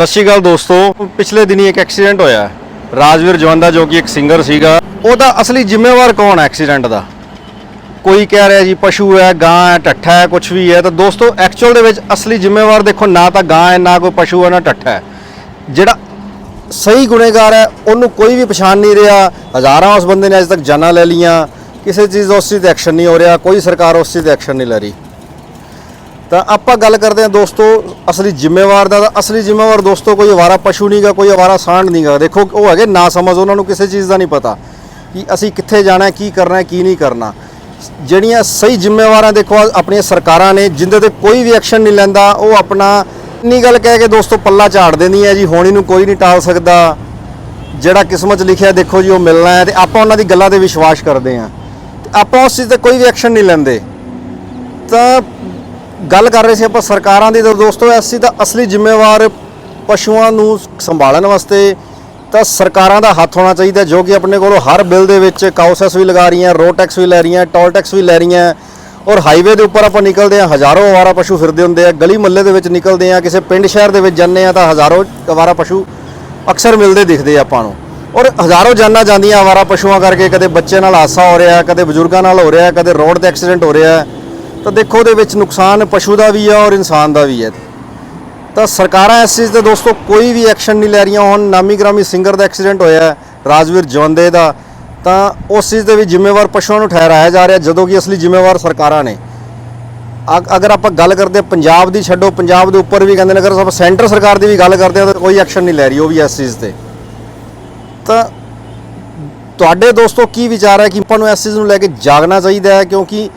ਸਤਿ ਸ਼੍ਰੀ ਅਕਾਲ ਦੋਸਤੋ। ਪਿਛਲੇ ਦਿਨੀ ਇੱਕ ਐਕਸੀਡੈਂਟ ਹੋਇਆ। ਹੈ। ਰਾਜਵੀਰ ਜਵੰਦਾ ਜੋ ਕਿ ਇੱਕ ਸਿੰਗਰ ਸੀਗਾ, ਉਹਦਾ ਅਸਲੀ ਜ਼ਿੰਮੇਵਾਰ ਕੌਣ ਹੈ ਐਕਸੀਡੈਂਟ ਦਾ? ਕੋਈ ਕਹਿ ਰਿਹਾ ਜੀ, ਪਸ਼ੂ ਹੈ, ਗਾਂ ਹੈ ਟੱਠਾ ਹੈ ਕੁਝ ਵੀ ਹੈ। ਤਾਂ ਦੋਸਤੋ ਐਕਚੁਅਲ ਦੇ ਵਿੱਚ ਅਸਲੀ ਜ਼ਿੰਮੇਵਾਰ ਦੇਖੋ, ਨਾ ਤਾਂ ਗਾਂ ਹੈ, ਨਾ ਕੋਈ ਪਸ਼ੂ ਹੈ, ਨਾ ਟੱਠਾ ਹੈ। ਜਿਹੜਾ ਸਹੀ ਗੁਨੇਗਾਰ ਹੈ, ਉਹਨੂੰ ਕੋਈ ਵੀ ਪਛਾਣ ਨਹੀਂ ਰਿਹਾ। ਹਜ਼ਾਰਾਂ ਉਸ ਬੰਦੇ ਨੇ ਅਜੇ ਤੱਕ ਜਾਨਾਂ ਲੈ ਲੀਆਂ ਕਿਸੇ ਚੀਜ਼ ਦਾ ਉਸ ਚੀਜ਼ ਤੇ ਐਕਸ਼ਨ ਨਹੀਂ ਹੋ ਰਿਹਾ। ਕੋਈ ਸਰਕਾਰ ਉਸ ਚੀਜ਼ ਤੇ ਐਕਸ਼ਨ ਨਹੀਂ ਲੈ ਰਹੀ। ਤਾਂ ਆਪਾਂ ਗੱਲ ਕਰਦੇ ਹਾਂ ਦੋਸਤੋ, ਅਸਲੀ ਜ਼ਿੰਮੇਵਾਰ ਦਾ ਤਾਂ ਅਸਲੀ ਜ਼ਿੰਮੇਵਾਰ ਦੋਸਤੋ ਕੋਈ ਅਵਾਰਾ ਪਸ਼ੂ ਨਹੀਂਗਾ ਕੋਈ ਅਵਾਰਾ ਸਾਂਢ ਨਹੀਂਗਾ ਦੇਖੋ, ਉਹ ਹੈਗੇ ਨਾ ਸਮਝ, ਉਹਨਾਂ ਨੂੰ ਕਿਸੇ ਚੀਜ਼ ਦਾ ਨਹੀਂ ਪਤਾ ਕਿ ਅਸੀਂ ਕਿੱਥੇ ਜਾਣਾ, ਕੀ ਕਰਨਾ, ਕੀ ਨਹੀਂ ਕਰਨਾ। ਜਿਹੜੀਆਂ ਸਹੀ ਜ਼ਿੰਮੇਵਾਰਾਂ ਦੇਖੋ ਆਪਣੀਆਂ ਸਰਕਾਰਾਂ ਨੇ, ਜਿੰਦੇ ਤੇ ਕੋਈ ਵੀ ਐਕਸ਼ਨ ਨਹੀਂ ਲੈਂਦਾ, ਉਹ ਆਪਣਾ ਇੰਨੀ ਗੱਲ ਕਹਿ ਕੇ ਦੋਸਤੋ ਪੱਲਾ ਝਾੜ ਦਿੰਦੀ ਹੈ ਜੀ, ਹੋਣੀ ਨੂੰ ਕੋਈ ਨਹੀਂ ਟਾਲ ਸਕਦਾ। ਜਿਹੜਾ ਕਿਸਮਤ ਲਿਖਿਆ, ਦੇਖੋ ਜੀ, ਉਹ ਮਿਲਣਾ ਹੈ ਤੇ ਆਪਾਂ ਉਹਨਾਂ ਦੀ ਗੱਲਾਂ ਤੇ ਵਿਸ਼ਵਾਸ ਕਰਦੇ ਹਾਂ। ਤੇ ਆਪਾਂ ਉਸ ਚੀਜ਼ ਤੇ ਕੋਈ ਵੀ ਐਕਸ਼ਨ ਨਹੀਂ ਲੈਂਦੇ। ਤਾਂ ਗੱਲ ਕਰ ਰਹੇ ਸੀ ਆਪਾਂ ਸਰਕਾਰਾਂ ਦੀ। ਤਾਂ ਦੋਸਤੋ ਐਸੀ ਤਾਂ ਅਸਲੀ ਜ਼ਿੰਮੇਵਾਰ ਪਸ਼ੂਆਂ ਨੂੰ ਸੰਭਾਲਣ ਵਾਸਤੇ ਤਾਂ ਸਰਕਾਰਾਂ ਦਾ ਹੱਥ ਹੋਣਾ ਚਾਹੀਦਾ, ਜੋ ਕਿ ਆਪਣੇ ਕੋਲੋਂ ਹਰ ਬਿੱਲ ਦੇ ਵਿੱਚ ਕਾਉਸੈਸ ਵੀ ਲਗਾ ਰਹੀਆਂ ਰੋਡ ਟੈਕਸ ਵੀ ਲੈ ਰਹੀਆਂ, ਟੋਲ ਟੈਕਸ ਵੀ ਲੈ ਰਹੀਆਂ। ਔਰ ਹਾਈਵੇ ਦੇ ਉੱਪਰ ਆਪਾਂ ਨਿਕਲਦੇ ਆ ਹਜ਼ਾਰੋਂ ਅਵਾਰਾ ਪਸ਼ੂ ਫਿਰਦੇ ਹੁੰਦੇ ਆ, ਗਲੀ ਮੁਹੱਲੇ ਦੇ ਵਿੱਚ ਨਿਕਲਦੇ ਆ ਕਿਸੇ ਪਿੰਡ ਸ਼ਹਿਰ ਦੇ ਵਿੱਚ ਜਾਂਦੇ ਆ ਤਾਂ ਹਜ਼ਾਰੋਂ ਅਵਾਰਾ ਪਸ਼ੂ ਅਕਸਰ ਮਿਲਦੇ ਦਿਖਦੇ ਆ ਆਪਾਂ ਨੂੰ। ਔਰ ਹਜ਼ਾਰੋਂ ਜਾਨਾਂ ਜਾਂਦੀਆਂ ਅਵਾਰਾ ਪਸ਼ੂਆਂ ਕਰਕੇ ਕਦੇ ਬੱਚੇ ਨਾਲ ਹਾਦਸਾ ਹੋ ਰਿਹਾ, ਕਦੇ ਬਜ਼ੁਰਗਾਂ ਨਾਲ ਹੋ ਰਿਹਾ, ਕਦੇ ਰੋਡ ਤੇ ਐਕਸੀਡੈਂਟ ਹੋ ਰਿਹਾ। ਤਾਂ ਦੇਖੋ ਉਹਦੇ ਵਿੱਚ ਨੁਕਸਾਨ ਪਸ਼ੂ ਦਾ ਵੀ ਹੈ ਔਰ ਇਨਸਾਨ ਦਾ ਵੀ ਹੈ ਤਾਂ ਸਰਕਾਰਾਂ ਇਸ ਚੀਜ਼ ਤੇ ਦੋਸਤੋ ਕੋਈ ਵੀ ਐਕਸ਼ਨ ਨਹੀਂ ਲੈ ਰਹੀਆਂ ਹੁਣ। ਨਾਮੀ ਗ੍ਰਾਮੀ ਸਿੰਗਰ ਦਾ ਐਕਸੀਡੈਂਟ ਹੋਇਆ ਰਾਜਵੀਰ ਜਵੰਦੇ ਦਾ। ਤਾਂ ਉਸ ਚੀਜ਼ ਦੇ ਵੀ ਜ਼ਿੰਮੇਵਾਰ ਪਸ਼ੂਆਂ ਨੂੰ ਠਹਿਰਾਇਆ ਜਾ ਰਿਹਾ, ਜਦੋਂ ਕਿ ਅਸਲੀ ਜ਼ਿੰਮੇਵਾਰ ਸਰਕਾਰਾਂ ਨੇ। ਅਗਰ ਆਪਾਂ ਗੱਲ ਕਰਦੇ ਪੰਜਾਬ ਦੀ ਛੱਡੋ, ਪੰਜਾਬ ਦੇ ਉੱਪਰ ਵੀ ਕਹਿੰਦੇ ਨੇ, ਅਗਰ ਆਪਾਂ ਸੈਂਟਰ ਸਰਕਾਰ ਦੀ ਵੀ ਗੱਲ ਕਰਦੇ ਹਾਂ, ਤਾਂ ਕੋਈ ਐਕਸ਼ਨ ਨਹੀਂ ਲੈ ਰਹੀ ਉਹ ਵੀ ਇਸ ਚੀਜ਼ ਤੇ। ਤਾਂ ਤੁਹਾਡੇ ਦੋਸਤੋ ਕੀ ਵਿਚਾਰ ਹੈ ਕਿ ਆਪਾਂ ਨੂੰ ਇਸ ਚੀਜ਼ ਨੂੰ ਲੈ ਕੇ ਜਾਗਣਾ ਚਾਹੀਦਾ ਹੈ? ਕਿਉਂਕਿ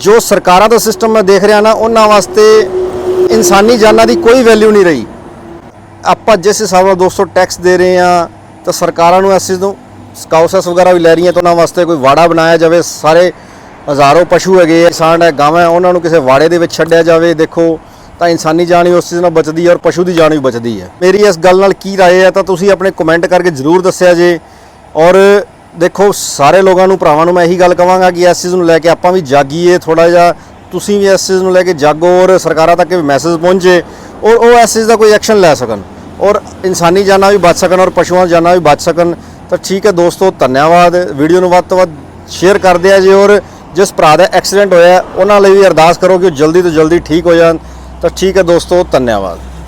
ਜੋ ਸਰਕਾਰਾਂ ਦਾ ਸਿਸਟਮ ਮੈਂ ਦੇਖ ਰਿਹਾ ਨਾ, ਉਹਨਾਂ ਵਾਸਤੇ ਇਨਸਾਨੀ ਜਾਨਾਂ ਦੀ ਕੋਈ ਵੈਲਿਊ ਨਹੀਂ ਰਹੀ। ਆਪਾਂ ਜਿਸ ਹਿਸਾਬ ਨਾਲ ਦੋਸਤੋ ਟੈਕਸ ਦੇ ਰਹੇ ਆ ਤਾਂ ਸਰਕਾਰਾਂ ਨੂੰ ਇਸ ਚੀਜ਼ ਨੂੰ ਸਕਾਊਸਸ ਵਗੈਰਾ ਵੀ ਲੈ ਰਹੀਆਂ ਤਾਂ ਉਹਨਾਂ ਵਾਸਤੇ ਕੋਈ ਵਾੜਾ ਬਣਾਇਆ ਜਾਵੇ। ਸਾਰੇ ਹਜ਼ਾਰੋਂ ਪਸ਼ੂ ਹੈਗੇ ਕਿਸਾਨ ਹੈ, ਗਾਵਾਂ ਉਹਨਾਂ ਨੂੰ ਕਿਸੇ ਵਾੜੇ ਦੇ ਵਿੱਚ ਛੱਡਿਆ ਜਾਵੇ, ਦੇਖੋ, ਤਾਂ ਇਨਸਾਨੀ ਜਾਨ ਵੀ ਉਸ ਚੀਜ਼ ਨਾਲ ਬਚਦੀ ਹੈ ਔਰ ਪਸ਼ੂ ਦੀ ਜਾਨ ਵੀ ਬਚਦੀ ਹੈ। ਮੇਰੀ ਇਸ ਗੱਲ ਨਾਲ ਕੀ ਰਾਏ ਹੈ ਤਾਂ ਤੁਸੀਂ ਆਪਣੇ ਕਮੈਂਟ ਕਰਕੇ ਜ਼ਰੂਰ ਦੱਸਿਆ ਜੇ। ਔਰ ਦੇਖੋ, ਸਾਰੇ ਲੋਕਾਂ ਨੂੰ, ਭਰਾਵਾਂ ਨੂੰ ਮੈਂ ਇਹੀ ਗੱਲ ਕਵਾਂਗਾ ਕਿ ਇਸ ਚੀਜ਼ ਨੂੰ ਲੈ ਕੇ ਆਪਾਂ ਵੀ ਜਾਗੀਏ ਥੋੜਾ ਜਿਹਾ। ਤੁਸੀਂ ਵੀ ਇਸ ਚੀਜ਼ ਨੂੰ ਲੈ ਕੇ ਜਾਗੋ ਔਰ ਸਰਕਾਰਾਂ ਤੱਕ ਵੀ ਮੈਸੇਜ ਪਹੁੰਚੇ। ਔਰ ਉਹ ਇਸ ਚੀਜ਼ ਦਾ ਕੋਈ ਐਕਸ਼ਨ ਲੈ ਸਕਣ। ਔਰ ਇਨਸਾਨੀ ਜਾਨਾਂ ਵੀ ਬਚ ਸਕਣ ਔਰ ਪਸ਼ੂਆਂ ਜਾਨਾਂ ਵੀ ਬਚ ਸਕਣ। ਤਾਂ ਠੀਕ ਹੈ ਦੋਸਤੋ, ਧੰਨਵਾਦ। ਵੀਡੀਓ ਨੂੰ ਵੱਧ ਤੋਂ ਵੱਧ ਸ਼ੇਅਰ ਕਰਦੇ ਆ ਜੀ ਔਰ ਜਿਸ ਭਰਾ ਦਾ ਐਕਸੀਡੈਂਟ ਹੋਇਆ, ਉਹਨਾਂ ਲਈ ਵੀ ਅਰਦਾਸ ਕਰੋ ਕਿ ਉਹ ਜਲਦੀ ਤੋਂ ਜਲਦੀ ਠੀਕ ਹੋ ਜਾਣ। ਤਾਂ ਠੀਕ ਹੈ ਦੋਸਤੋ, ਧੰਨਵਾਦ।